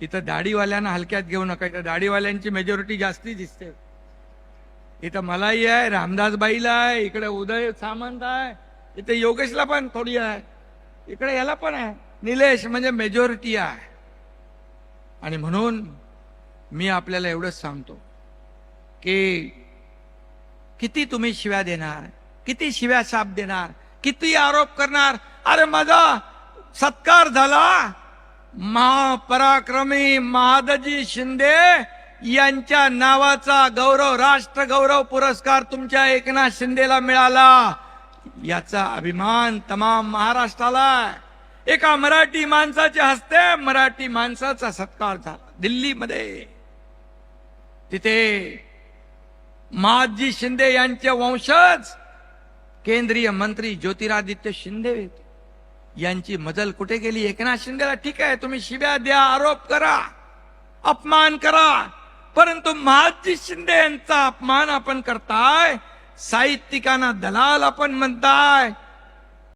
इथं दाढीवाल्यांना हलक्यात घेऊ नका. इथं दाढीवाल्यांची मेजॉरिटी जास्ती दिसते. इथं मलाही आहे रामदासबाईला आहे इकडे उदय सामंत आहे इथे योगेशला पण थोडी आहे इकडे याला पण आहे. निलेश म्हणजे मेजॉरिटी आहे. आणि म्हणून मी आपल्याला एवढंच सांगतो की किती तुम्ही शिव्या देणार किती शिव्या साप देणार किती आरोप करणार अरे माझा सत्कार झाला. महापराक्रमी महादजी शिंदे यांच्या नावाचा गौरव राष्ट्र गौरव पुरस्कार तुमच्या एकनाथ शिंदेला मिळाला. याचा अभिमान तमाम महाराष्ट्राला एका मराठी माणसाच्या हस्ते मराठी माणसाचा सत्कार झाला. दिल्लीमध्ये. तिथे महाजी शिंदे यांचे वंशज केंद्रीय मंत्री ज्योतिरादित्य शिंदे यांची मजल कुठे गेली? एकनाथ शिंदेला ठीक आहे तुम्ही शिव्या द्या आरोप करा अपमान करा. परंतु महाजी शिंदे यांचा अपमान आपण करताय साहित्यिकांना दलाल आपण म्हणताय